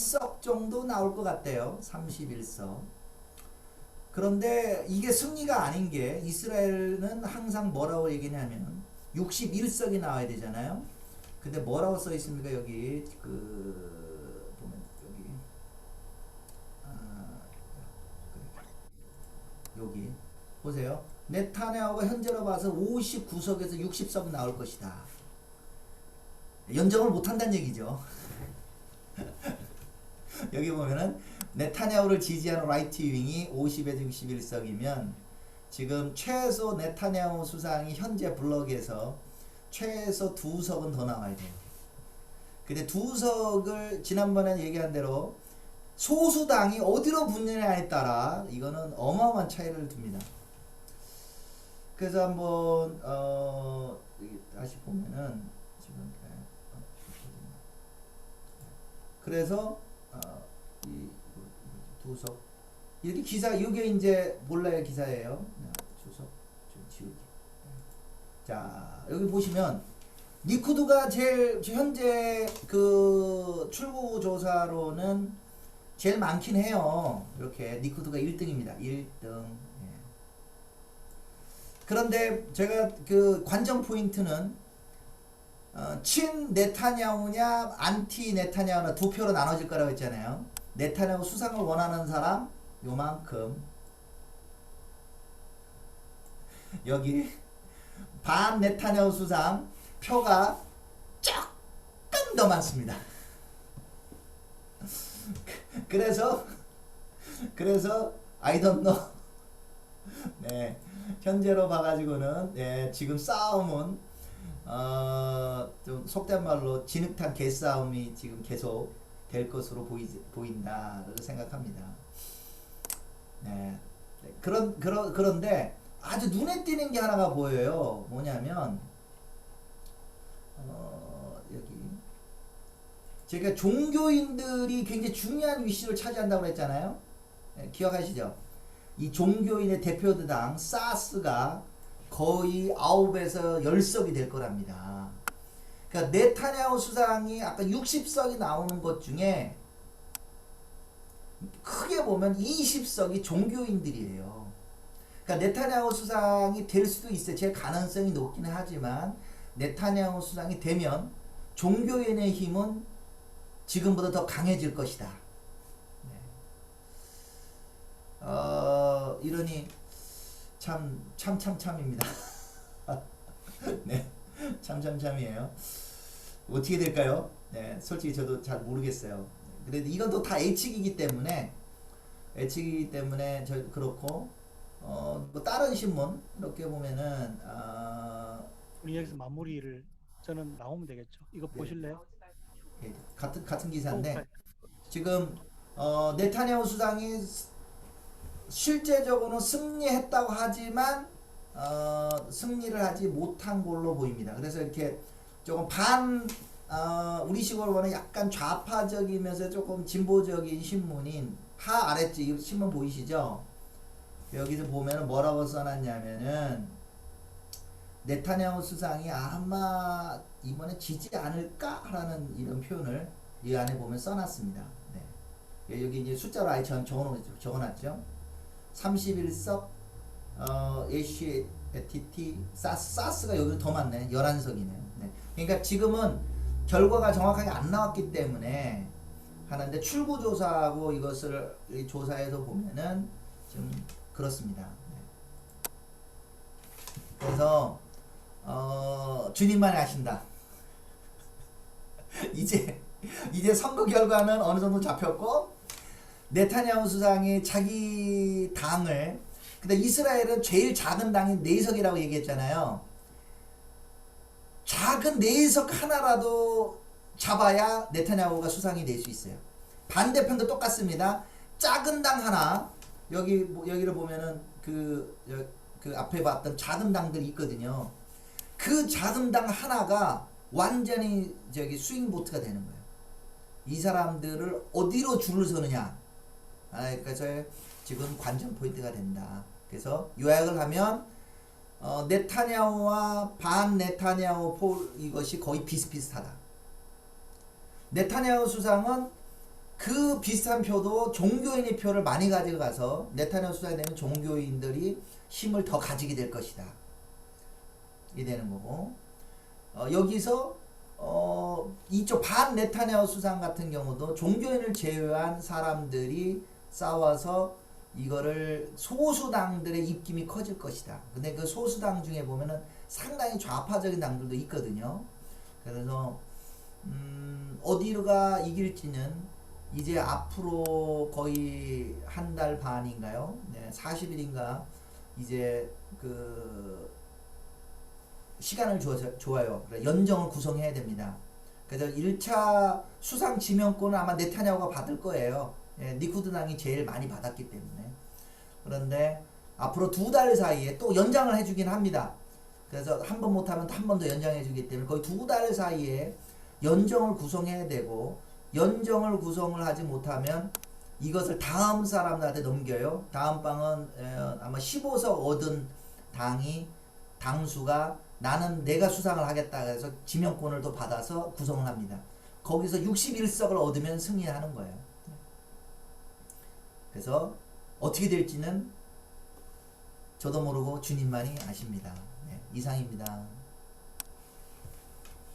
31석 정도 나올 것 같대요. 31석. 그런데 이게 승리가 아닌 게 이스라엘은 항상 뭐라고 얘기냐면 61석이 나와야 되잖아요. 근데 뭐라고 써 있습니까? 여기 그 보면 여기 아, 여기 보세요. 네타냐후가 현재로 봐서 59석에서 60석 나올 것이다. 연정을 못 한다는 얘기죠. 여기 보면은 네타냐후를 지지하는 라이트 윙이 50에서 61석이면 지금 최소 네타냐후 수상이 현재 블럭에서 최소 두 석은 더 나와야 돼요. 근데 두 석을 지난번에 얘기한 대로 소수당이 어디로 붙느냐에 따라 이거는 어마어마한 차이를 둡니다. 그래서 한번 어 다시 보면은 지금 네, 어, 그래서 두석 이렇게 기사 이게 이제 몰라요 기사예요. 네, 주석 좀 지우기. 자 여기 보시면 리쿠드가 제일 현재 그 출구 조사로는 제일 많긴 해요. 이렇게 리쿠드가 1등입니다. 1등. 그런데 제가 그 관전 포인트는 어, 친 네타냐후냐 안티 네타냐후냐 두 표로 나눠질 거라고 했잖아요. 네타냐후 수상을 원하는 사람 요만큼 여기 반 네타냐후 수상 표가 조금 더 많습니다. 그래서 그래서 I don't know. 네. 현재로 봐가지고는 네, 지금 싸움은 어, 좀 속된 말로 진흙탕 개싸움이 지금 계속 될 것으로 보이, 보인다고 생각합니다. 네. 네, 그런, 그런, 그런데 아주 눈에 띄는 게 하나가 보여요. 뭐냐면, 어, 여기. 제가 종교인들이 굉장히 중요한 위치를 차지한다고 했잖아요. 네, 기억하시죠? 이 종교인의 대표당 사스가 거의 9에서 10석이 될 거랍니다. 그러니까 네타냐후 수상이 아까 60석이 나오는 것 중에 크게 보면 20석이 종교인들이에요. 그러니까 네타냐후 수상이 될 수도 있어요. 제 가능성이 높기는 하지만 네타냐후 수상이 되면 종교인의 힘은 지금보다 더 강해질 것이다. 어, 이러니 참, 참, 참, 참입니다. 네. 참, 참, 참이에요. 어떻게 될까요? 네. 솔직히 저도 잘 모르겠어요. 그래도 이건 또 다 예측이기 때문에, 예측이기 때문에 저 그렇고, 어, 뭐 다른 신문, 이렇게 보면은, 아, 우리 여기서 마무리를 저는 나오면 되겠죠. 이거 네. 보실래요? 예, 같은, 같은 기사인데, 어, 지금, 어, 네타냐후 수상이 실제적으로는 승리했다고 하지만 어, 승리를 하지 못한 걸로 보입니다. 그래서 이렇게 조금 반 어, 우리식으로 보면 약간 좌파적이면서 조금 진보적인 신문인 하 아래쪽 이 신문 보이시죠? 여기서 보면은 뭐라고 써놨냐면은 네타냐후 수상이 아마 이번에 지지 않을까라는 이런 표현을 이 안에 보면 써놨습니다. 네. 여기 이제 숫자로 아예 전 적어놓, 적어놨죠. 31석 어, ACTT 사스, 사스가 여기로 더 많네 11석이네요 네. 그러니까 지금은 결과가 정확하게 안 나왔기 때문에 하는데 출구조사하고 이것을 이 조사해서 보면은 좀 그렇습니다 네. 그래서 어, 주님만이 아신다 이제 이제 선거 결과는 어느 정도 잡혔고 네타냐후 수상이 자기 당을 근데 이스라엘은 제일 작은 당이 내석이라고 얘기했잖아요. 작은 내석 하나라도 잡아야 네타냐후가 수상이 될 수 있어요. 반대편도 똑같습니다. 작은 당 하나 여기 뭐- 여기를 보면은 그, 여- 그 앞에 봤던 작은 당들이 있거든요. 그 작은 당 하나가 완전히 저기 스윙 보트가 되는 거예요. 이 사람들을 어디로 줄을 서느냐. 아, 그래서 지금 관전 포인트가 된다. 그래서 요약을 하면 어, 네타냐후와 반 네타냐후 폴 이것이 거의 비슷비슷하다. 네타냐후 수상은 그 비슷한 표도 종교인의 표를 많이 가져가서 네타냐후 수상이 되면 종교인들이 힘을 더 가지게 될 것이다. 이 되는 거고 어, 여기서 어, 이쪽 반 네타냐후 수상 같은 경우도 종교인을 제외한 사람들이 싸워서 이거를 소수당들의 입김이 커질 것이다. 근데 그 소수당 중에 보면은 상당히 좌파적인 당들도 있거든요. 그래서 음, 어디가 이길지는 이제 앞으로 거의 한 달 반인가요? 네, 40일인가 이제 그 시간을. 그래, 연정을 구성해야 됩니다. 그래서 1차 수상 지명권은 아마 네타냐후가 받을 거예요. 예, 리쿠드 당이 제일 많이 받았기 때문에. 그런데 앞으로 두 달 사이에 또 연장을 해주긴 합니다. 그래서 한 번 못하면 한 번 더 연장해주기 때문에 거의 두 달 사이에 연정을 구성해야 되고 연정을 구성을 하지 못하면 이것을 다음 사람들한테 넘겨요. 다음 방은 에, 아마 15석 얻은 당이 당수가 나는 내가 수상을 하겠다 그래서 지명권을 또 받아서 구성을 합니다. 거기서 61석을 얻으면 승리하는 거예요. 그래서 어떻게 될지는 저도 모르고 주님만이 아십니다. 네, 이상입니다.